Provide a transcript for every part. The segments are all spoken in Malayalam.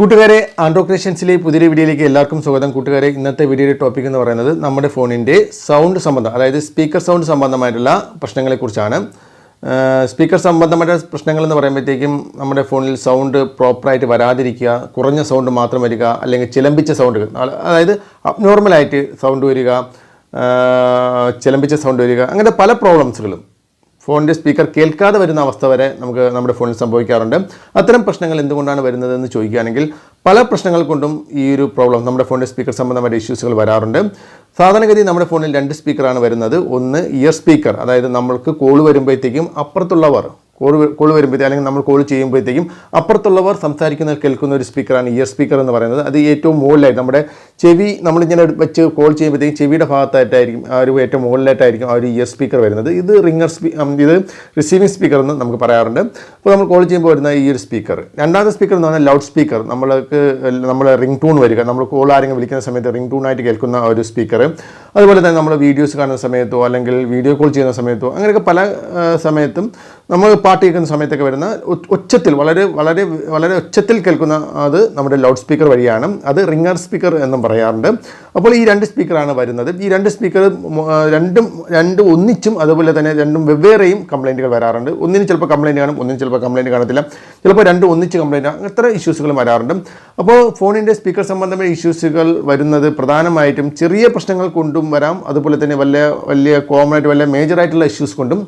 കൂട്ടുകാരെ ആൻഡ്രോ ക്രിയേഷൻസിലെ പുതിയ വീഡിയോയിലേക്ക് എല്ലാവർക്കും സ്വാഗതം. കൂട്ടുകാരെ ഇന്നത്തെ വീഡിയോയുടെ ടോപ്പിക് എന്ന് പറയുന്നത് നമ്മുടെ ഫോണിന്റെ സൗണ്ട് സംബന്ധം അതായത് സ്പീക്കർ സൗണ്ട് സംബന്ധമായിട്ടുള്ള പ്രശ്നങ്ങളെക്കുറിച്ചാണ്. സ്പീക്കർ സംബന്ധമായിട്ട് പ്രശ്നങ്ങൾ എന്ന് പറയുമ്പോഴത്തേക്കും നമ്മുടെ ഫോണിൽ സൗണ്ട് പ്രോപ്പറായിട്ട് വരാതിരിക്കുക കുറഞ്ഞ സൗണ്ട് മാത്രം വരിക അല്ലെങ്കിൽ ചിലമ്പിച്ച സൗണ്ട് അതായത് അബ്നോർമലായിട്ട് സൗണ്ട് വരിക ചിലമ്പിച്ച സൗണ്ട് വരിക അങ്ങനെ പല പ്രോബ്ലംസുകളും ഫോണിന്റെ സ്പീക്കർ കേൾക്കാതെ വരുന്ന അവസ്ഥ വരെ നമുക്ക് നമ്മുടെ ഫോണിൽ സംഭവിക്കാറുണ്ട്. അത്തരം പ്രശ്നങ്ങൾ എന്തുകൊണ്ടാണ് വരുന്നതെന്ന് ചോദിക്കുകയാണെങ്കിൽ പല പ്രശ്നങ്ങൾ കൊണ്ടും ഈ ഒരു പ്രോബ്ലം നമ്മുടെ ഫോണിന്റെ സ്പീക്കർ സംബന്ധമായ ഇഷ്യൂസുകൾ വരാറുണ്ട്. സാധാരണഗതി നമ്മുടെ ഫോണിൽ രണ്ട് സ്പീക്കറാണ് വരുന്നത്. ഒന്ന് ഇയർ സ്പീക്കർ അതായത് നമ്മൾക്ക് കോൾ വരുമ്പോഴത്തേക്കും അപ്പുറത്തുള്ളവർ കോൾ കോൾ വരുമ്പോഴത്തേക്കും അല്ലെങ്കിൽ നമ്മൾ കോൾ ചെയ്യുമ്പോഴത്തേക്കും അപ്പുറത്തുള്ളവർ സംസാരിക്കുന്ന കേൾക്കുന്ന ഒരു സ്പീക്കറാണ് ഇയർ സ്പീക്കർ എന്ന് പറയുന്നത്. അത് ഏറ്റവും മുകളിലായി നമ്മുടെ ചെവി നമ്മളിങ്ങനെ വെച്ച് കോൾ ചെയ്യുമ്പോഴത്തേക്കും ചെവിയുടെ ഭാഗത്തായിട്ടായിരിക്കും ആ ഒരു ഏറ്റവും മുകളിലായിട്ടായിരിക്കും ആ ഒരു ഇയർ സ്പീക്കർ വരുന്നത്. ഇത് റിംഗർ സ്പീ ഇത് റിസീവിംഗ് സ്പീക്കർ എന്ന് നമുക്ക് പറയാറുണ്ട്. അപ്പോൾ നമ്മൾ കോൾ ചെയ്യുമ്പോൾ വരുന്ന ഈ ഒരു സ്പീക്കർ. രണ്ടാമത്തെ സ്പീക്കർ എന്ന് പറഞ്ഞാൽ ലൗഡ് സ്പീക്കർ. നമ്മൾക്ക് നമ്മൾ റിംഗ് ടൂൺ വരിക. നമ്മൾ കോൾ ആരെങ്കിലും വിളിക്കുന്ന സമയത്ത് റിംഗ് ടൂണായിട്ട് കേൾക്കുന്ന ഒരു സ്പീക്കർ. അതുപോലെ തന്നെ നമ്മൾ വീഡിയോസ് കാണുന്ന സമയത്തോ അല്ലെങ്കിൽ വീഡിയോ കോൾ ചെയ്യുന്ന സമയത്തോ അങ്ങനെയൊക്കെ പല സമയത്തും നമ്മൾ പാട്ട് കേൾക്കുന്ന സമയത്തൊക്കെ വരുന്ന ഒച്ചത്തിൽ വളരെ വളരെ വളരെ ഒച്ചത്തിൽ കേൾക്കുന്ന അത് നമ്മുടെ ലൗഡ് സ്പീക്കർ വഴിയാണ്. അത് റിംഗർ സ്പീക്കർ എന്നും പറയാറുണ്ട്. അപ്പോൾ ഈ രണ്ട് സ്പീക്കറാണ് വരുന്നത്. ഈ രണ്ട് സ്പീക്കർ രണ്ടും രണ്ടും ഒന്നിച്ചും അതുപോലെ തന്നെ രണ്ടും വെവ്വേറെയും കംപ്ലൈന്റുകൾ വരാറുണ്ട്. ഒന്നിന് ചിലപ്പോൾ കംപ്ലൈന്റ് കാണും ഒന്നിന് ചിലപ്പോൾ കംപ്ലൈന്റ് കാണത്തില്ല. ചിലപ്പോൾ രണ്ടും ഒന്നിച്ച് കംപ്ലൈന്റ് അത്ര ഇഷ്യൂസുകളും വരാറുണ്ട്. അപ്പോൾ ഫോണിന്റെ സ്പീക്കർ സംബന്ധമായ ഇഷ്യൂസുകൾ വരുന്നത് പ്രധാനമായിട്ടും ചെറിയ പ്രശ്നങ്ങൾ കൊണ്ടും വരാം. അതുപോലെ തന്നെ വലിയ വലിയ കോമൺ ആയിട്ട് വലിയ മേജറായിട്ടുള്ള ഇഷ്യൂസ് കൊണ്ടും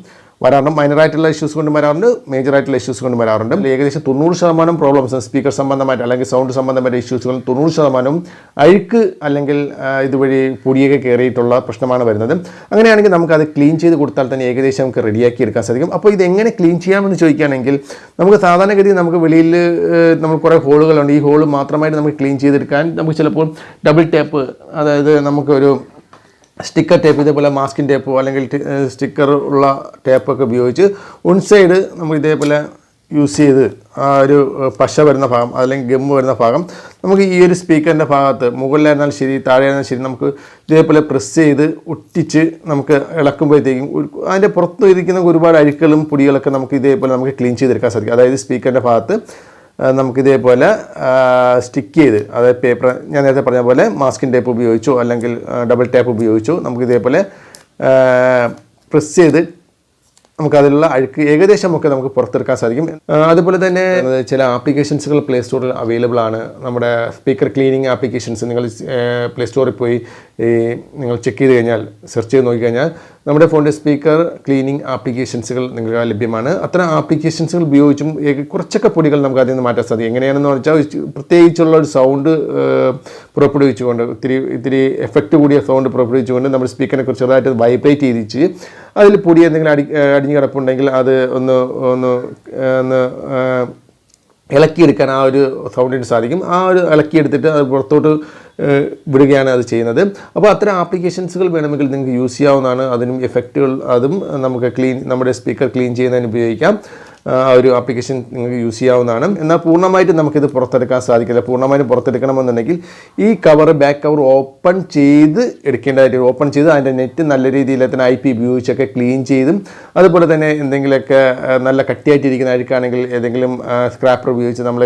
വരാറുണ്ട്. മൈനറായിട്ടുള്ള ഇഷ്യൂസ് കൊണ്ട് വരാറുണ്ട്. മേജറായിട്ടുള്ള ഇഷ്യൂസ് കൊണ്ട് വരാറുണ്ട്. ഏകദേശം തൊണ്ണൂറ് ശതമാനം പ്രോബ്ലംസ് സ്പീക്കർ സംബന്ധമായിട്ട് അല്ലെങ്കിൽ സൗണ്ട് സംബന്ധമായിട്ട് ഇഷ്യൂസുകൾ തൊണ്ണൂറ് ശതമാനം അഴുക്ക് അല്ലെങ്കിൽ ഇതുവഴി പൊടിയൊക്കെ കയറിയിട്ടുള്ള പ്രശ്നമാണ് വരുന്നത്. അങ്ങനെയാണെങ്കിൽ നമുക്കത് ക്ലീൻ ചെയ്ത് കൊടുത്താൽ തന്നെ ഏകദേശം നമുക്ക് റെഡിയാക്കി എടുക്കാൻ സാധിക്കും. അപ്പോൾ ഇത് എങ്ങനെ ക്ലീൻ ചെയ്യാമെന്ന് ചോദിക്കുകയാണെങ്കിൽ നമുക്ക് സാധാരണഗതി നമുക്ക് വെളിയിൽ നമ്മൾ കുറേ ഹോളുകളുണ്ട് ഈ ഹോൾ മാത്രമായിട്ട് നമുക്ക് ക്ലീൻ ചെയ്തെടുക്കാൻ നമുക്ക് ചിലപ്പോൾ ഡബിൾ ടേപ്പ് അതായത് നമുക്കൊരു സ്റ്റിക്കർ ടേപ്പ് ഇതേപോലെ മാസ്കിൻ ടേപ്പോ അല്ലെങ്കിൽ സ്റ്റിക്കർ ഉള്ള ടേപ്പൊക്കെ ഉപയോഗിച്ച് വൺ സൈഡ് നമ്മൾ ഇതേപോലെ യൂസ് ചെയ്ത് ആ ഒരു പശ വരുന്ന ഭാഗം അല്ലെങ്കിൽ ഗമ്മ് വരുന്ന ഭാഗം നമുക്ക് ഈ ഒരു സ്പീക്കറിന്റെ ഭാഗത്ത് മുകളിലായിരുന്നാലും ശരി താഴെയായിരുന്നാലും ശരി നമുക്ക് ഇതേപോലെ പ്രസ് ചെയ്ത് ഒട്ടിച്ച് നമുക്ക് ഇളക്കുമ്പോഴത്തേക്കും അതിന്റെ പുറത്ത് ഇരിക്കുന്ന ഒരുപാട് അഴുക്കളും പൊടികളൊക്കെ നമുക്ക് ഇതേപോലെ നമുക്ക് ക്ലീൻ ചെയ്തെടുക്കാൻ സാധിക്കും. അതായത് സ്പീക്കറിന്റെ ഭാഗത്ത് നമുക്കിതേപോലെ സ്റ്റിക്ക് ചെയ്ത് അതായത് പേപ്പർ ഞാൻ നേരത്തെ പറഞ്ഞ പോലെ മാസ്കിൻ ടേപ്പ് ഉപയോഗിച്ചോ അല്ലെങ്കിൽ ഡബിൾ ടേപ്പ് ഉപയോഗിച്ചോ നമുക്കിതേപോലെ പ്രസ് ചെയ്ത് നമുക്കതിലുള്ള അഴുക്ക് ഏകദേശം ഒക്കെ നമുക്ക് പുറത്തെടുക്കാൻ സാധിക്കും. അതുപോലെ തന്നെ ചില ആപ്ലിക്കേഷൻസുകൾ പ്ലേ സ്റ്റോറിൽ അവൈലബിൾ ആണ്. നമ്മുടെ സ്പീക്കർ ക്ലീനിങ് ആപ്ലിക്കേഷൻസ് നിങ്ങൾ പ്ലേ സ്റ്റോറിൽ പോയി നിങ്ങൾ ചെക്ക് ചെയ്ത് കഴിഞ്ഞാൽ സെർച്ച് ചെയ്ത് നോക്കിക്കഴിഞ്ഞാൽ നമ്മുടെ ഫോണിന്റെ സ്പീക്കർ ക്ലീനിങ് ആപ്ലിക്കേഷൻസുകൾ നിങ്ങൾക്ക് ലഭ്യമാണ്. അത്തരം ആപ്ലിക്കേഷൻസുകൾ ഉപയോഗിച്ചും കുറച്ചൊക്കെ പൊടികൾ നമുക്ക് അതിൽ നിന്ന് മാറ്റാൻ സാധിക്കും. എങ്ങനെയാണെന്ന് വെച്ചാൽ പ്രത്യേകിച്ചുള്ള ഒരു സൗണ്ട് പുറപ്പെടുവിച്ചുകൊണ്ട് ഇത്തിരി ഇത്തിരി എഫക്റ്റ് കൂടിയ സൗണ്ട് പുറപ്പെടുവിച്ചുകൊണ്ട് നമ്മുടെ സ്പീക്കറിനെ കുറിച്ച് ചെറുതായിട്ട് വൈബ്രേറ്റ് ചെയ്തിച്ച് അതിൽ പൊടി എന്തെങ്കിലും അടി അടിഞ്ഞു കിടപ്പുണ്ടെങ്കിൽ അത് ഒന്ന് ഒന്ന് ഒന്ന് ഇളക്കിയെടുക്കാൻ ആ ഒരു സൗണ്ടിന് സാധിക്കും. ആ ഒരു ഇളക്കിയെടുത്തിട്ട് അത് പുറത്തോട്ട് വിടുകയാണ് അത് ചെയ്യുന്നത്. അപ്പോൾ അത്തരം ആപ്ലിക്കേഷൻസുകൾ വേണമെങ്കിൽ നിങ്ങൾക്ക് യൂസ് ചെയ്യാവുന്നതാണ്. അതിനും എഫക്റ്റുകൾ അതും നമുക്ക് ക്ലീൻ നമ്മുടെ സ്പീക്കർ ക്ലീൻ ചെയ്യുന്നതിന് ഉപയോഗിക്കാം. ഒരു ആപ്ലിക്കേഷൻ നിങ്ങൾക്ക് യൂസ് ചെയ്യാവുന്നതാണ്. എന്നാൽ പൂർണമായിട്ടും നമുക്കിത് പുറത്തെടുക്കാൻ സാധിക്കില്ല. പൂർണമായിട്ടും പുറത്തെടുക്കണമെന്നുണ്ടെങ്കിൽ ഈ കവർ ബാക്ക് കവർ ഓപ്പൺ ചെയ്ത് എടുക്കേണ്ടതായിട്ട് ഓപ്പൺ ചെയ്ത് അതിന്റെ നെറ്റ് നല്ല രീതിയിൽ തന്നെ ഐ പി ഉപയോഗിച്ചൊക്കെ ക്ലീൻ ചെയ്തും അതുപോലെ തന്നെ എന്തെങ്കിലുമൊക്കെ നല്ല കട്ടിയായിട്ടിരിക്കുന്ന അഴുക്കാണെങ്കിൽ ഏതെങ്കിലും സ്ക്രാപ്പർ ഉപയോഗിച്ച് നമ്മൾ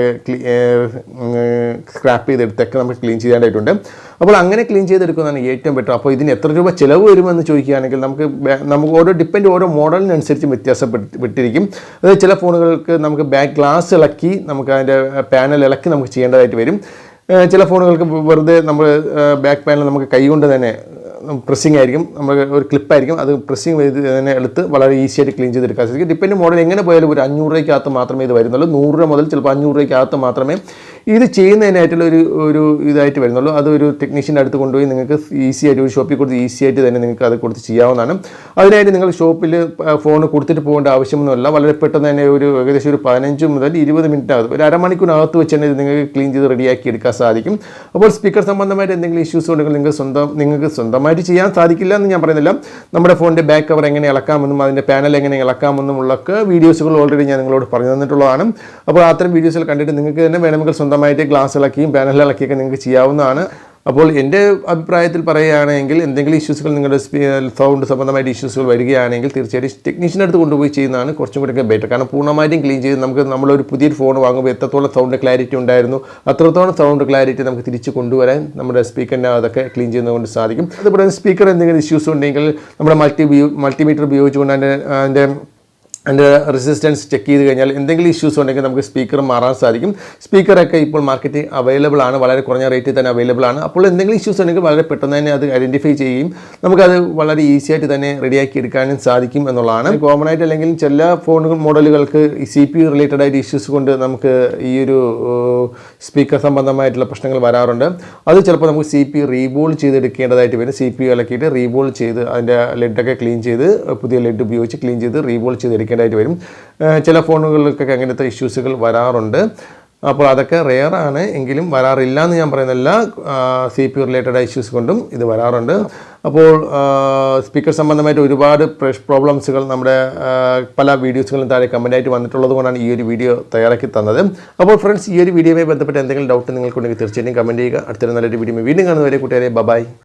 സ്ക്രാപ്പ് ചെയ്തെടുത്തൊക്കെ നമുക്ക് ക്ലീൻ ചെയ്യാനായിട്ടുണ്ട്. അപ്പോൾ അങ്ങനെ ക്ലീൻ ചെയ്തെടുക്കുന്നതാണ് ഏറ്റവും ബെറ്റർ അപ്പോൾ ഇതിന് എത്ര രൂപ ചിലവ് വരുമെന്ന് ചോദിക്കുകയാണെങ്കിൽ നമുക്ക് നമുക്ക് ഓരോ ഡിപ്പെൻഡ് ഓരോ മോഡലിനനുസരിച്ച് വ്യത്യാസപ്പെട്ടിരിക്കും. അത് ചില ഫോണുകൾക്ക് നമുക്ക് ബാക്ക് ഗ്ലാസ് ഇളക്കി നമുക്ക് അതിന്റെ പാനൽ ഇളക്കി നമുക്ക് ചെയ്യേണ്ടതായിട്ട് വരും. ചില ഫോണുകൾക്ക് വെറുതെ നമ്മൾ ബാക്ക് പാനൽ നമുക്ക് കൈകൊണ്ട് തന്നെ പ്രസ്സിങ് ആയിരിക്കും. നമ്മൾ ഒരു ക്ലിപ്പായിരിക്കും അത് പ്രസ്സിങ് ചെയ്ത് തന്നെ എടുത്ത് വളരെ ഈസി ആയിട്ട് ക്ലീൻ ചെയ്തെടുക്കാൻ സാധിക്കും. ഡിപ്പെൻഡ് മോഡൽ എങ്ങനെ പോയാലും ഒരു അഞ്ഞൂറ് രൂപയ്ക്കകത്ത് മാത്രമേ ഇത് വരുന്നുള്ളൂ. നൂറ് രൂപ മുതൽ ചിലപ്പോൾ അഞ്ഞൂറ് രൂപയ്ക്കകത്ത് മാത്രമേ ഇത് ചെയ്യുന്നതിനായിട്ടുള്ള ഒരു ഒരു ഇതായിട്ട് വരുന്നുള്ളൂ. അത് ഒരു ടെക്നീഷ്യന്റെ അടുത്ത് കൊണ്ടുപോയി നിങ്ങൾക്ക് ഈസി ആയിട്ട് ഒരു ഷോപ്പിൽ കൊടുത്ത് ഈസി ആയിട്ട് തന്നെ നിങ്ങൾക്ക് അത് കൊടുത്ത് ചെയ്യാവുന്നതാണ്. അതിനായിട്ട് നിങ്ങൾ ഷോപ്പിൽ ഫോൺ കൊടുത്തിട്ട് പോകേണ്ട ആവശ്യമൊന്നുമില്ല. വളരെ പെട്ടെന്ന് തന്നെ ഒരു ഏകദേശം ഒരു പതിനഞ്ച് മുതൽ ഇരുപത് മിനിറ്റ് ആകും ഒരു അരമണിക്കൂറിനകത്ത് വെച്ച് തന്നെ ഇത് നിങ്ങൾക്ക് ക്ലീൻ ചെയ്ത് റെഡിയാക്കി എടുക്കാൻ സാധിക്കും. അപ്പോൾ സ്പീക്കർ സംബന്ധമായിട്ട് എന്തെങ്കിലും ഇഷ്യൂസ് ഉണ്ടെങ്കിൽ നിങ്ങൾക്ക് സ്വന്തം നിങ്ങൾക്ക് സ്വന്തമായിട്ട് ചെയ്യാൻ സാധിക്കില്ല എന്ന് ഞാൻ പറയുന്നില്ല. നമ്മുടെ ഫോണിന്റെ ബാക്ക് കവർ എങ്ങനെ ഇളക്കാമെന്നും അതിന്റെ പാനൽ എങ്ങനെ ഇളക്കാമെന്നും ഉള്ളൊക്കെ വീഡിയോസുകൾ ഓൾറെഡി ഞാൻ നിങ്ങളോട് പറഞ്ഞു തന്നിട്ടുള്ളതാണ്. അപ്പോൾ അത്തരം വീഡിയോസിൽ കണ്ടിട്ട് നിങ്ങൾക്ക് തന്നെ വേണമെങ്കിൽ സ്വന്തമായിട്ട് ഗ്ലാസ് ഇളക്കിയും പാനൽ ഇളക്കിയൊക്കെ നിങ്ങൾക്ക് ചെയ്യാവുന്നതാണ്. അപ്പോൾ എന്റെ അഭിപ്രായത്തിൽ പറയുകയാണെങ്കിൽ എന്തെങ്കിലും ഇഷ്യൂസുകൾ നിങ്ങളുടെ സൗണ്ട് സംബന്ധമായിട്ട് ഇഷ്യൂസുകൾ വരികയാണെങ്കിൽ തീർച്ചയായിട്ടും ടെക്നീഷ്യന്റെ അടുത്ത് കൊണ്ടുപോയി ചെയ്യുന്നതാണ് കുറച്ചും കൂടി ബെറ്റർ. കാരണം പൂർണമായിട്ടും ക്ലീൻ ചെയ്ത് നമുക്ക് നമ്മളൊരു പുതിയൊരു ഫോൺ വാങ്ങുമ്പോൾ എത്രത്തോളം സൗണ്ട് ക്ലാരിറ്റി ഉണ്ടായിരുന്നു അത്രത്തോളം സൗണ്ട് ക്ലാരിറ്റി നമുക്ക് തിരിച്ച് കൊണ്ടുവരാൻ നമ്മുടെ സ്പീക്കറിന്റെ അതൊക്കെ ക്ലീൻ ചെയ്യുന്നതുകൊണ്ട് സാധിക്കും. അതുപോലെ സ്പീക്കർ എന്തെങ്കിലും ഇഷ്യൂസ് ഉണ്ടെങ്കിൽ നമ്മുടെ മൾട്ടി മൾട്ടിമീറ്റർ ഉപയോഗിച്ചുകൊണ്ട് അതിന്റെ അതിന്റെ അതിന്റെ റെസിസ്റ്റൻസ് ചെക്ക് ചെയ്ത് കഴിഞ്ഞാൽ എന്തെങ്കിലും ഇഷ്യൂസ് ഉണ്ടെങ്കിൽ നമുക്ക് സ്പീക്കർ മാറാൻ സാധിക്കും. സ്പീക്കറൊക്കെ ഇപ്പോൾ മാർക്കറ്റിൽ അവൈലബിൾ ആണ്. വളരെ കുറഞ്ഞ റേറ്റിൽ തന്നെ അവൈലബിൾ ആണ്. അപ്പോൾ എന്തെങ്കിലും ഇഷ്യൂസ് ഉണ്ടെങ്കിൽ വളരെ പെട്ടെന്ന് തന്നെ അത് ഐഡന്റിഫൈ ചെയ്യുകയും നമുക്കത് വളരെ ഈസി ആയിട്ട് തന്നെ റെഡിയാക്കി എടുക്കാനും സാധിക്കും എന്നുള്ളതാണ്. കോമൺ ആയിട്ട് അല്ലെങ്കിൽ ചില ഫോൺ മോഡലുകൾക്ക് സി പി റിലേറ്റഡ് ആയിട്ട് ഇഷ്യൂസ് കൊണ്ട് നമുക്ക് ഈ ഒരു സ്പീക്കർ സംബന്ധമായിട്ടുള്ള പ്രശ്നങ്ങൾ വരാറുണ്ട്. അത് ചിലപ്പോൾ നമുക്ക് സി പി റീബോൾ ചെയ്തെടുക്കേണ്ടതായിട്ട് വരും. സി പി ഇളക്കിയിട്ട് റീബോൾ ചെയ്ത് അതിന്റെ ലെഡൊക്കെ ക്ലീൻ ചെയ്ത് പുതിയ ലെഡ് ഉപയോഗിച്ച് ക്ലീൻ ചെയ്ത് റീബോൾ ചെയ്തെടുക്കേണ്ടതായിട്ട് വരും. ചില ഫോണുകളിലൊക്കെ അങ്ങനത്തെ ഇഷ്യൂസുകൾ വരാറുണ്ട്. അപ്പോൾ അതൊക്കെ റെയറാണ് എങ്കിലും വരാറില്ല എന്ന് ഞാൻ പറയുന്നില്ല സി പി റിലേറ്റഡ് ഇഷ്യൂസ് കൊണ്ടും ഇത് വരാറുണ്ട്. അപ്പോൾ സ്പീക്കർ സംബന്ധമായിട്ട് ഒരുപാട് പ്രോബ്ലംസുകൾ നമ്മുടെ പല വീഡിയോസുകളും താഴെ കമന്റായിട്ട് വന്നിട്ടുള്ളത് കൊണ്ടാണ് ഈ ഒരു വീഡിയോ തയ്യാറാക്കി തന്നത്. അപ്പോൾ ഫ്രണ്ട്സ് ഈ ഒരു വീഡിയോയുമായി ബന്ധപ്പെട്ട് എന്തെങ്കിലും ഡൗട്ട് നിങ്ങൾക്കുണ്ടെങ്കിൽ തീർച്ചയായിട്ടും കമന്റ് ചെയ്യുക. അടുത്തൊരു നല്ലൊരു വീഡിയോ വീണ്ടും കാണുന്നവരെ കൂട്ടുകാരെ ബബായ്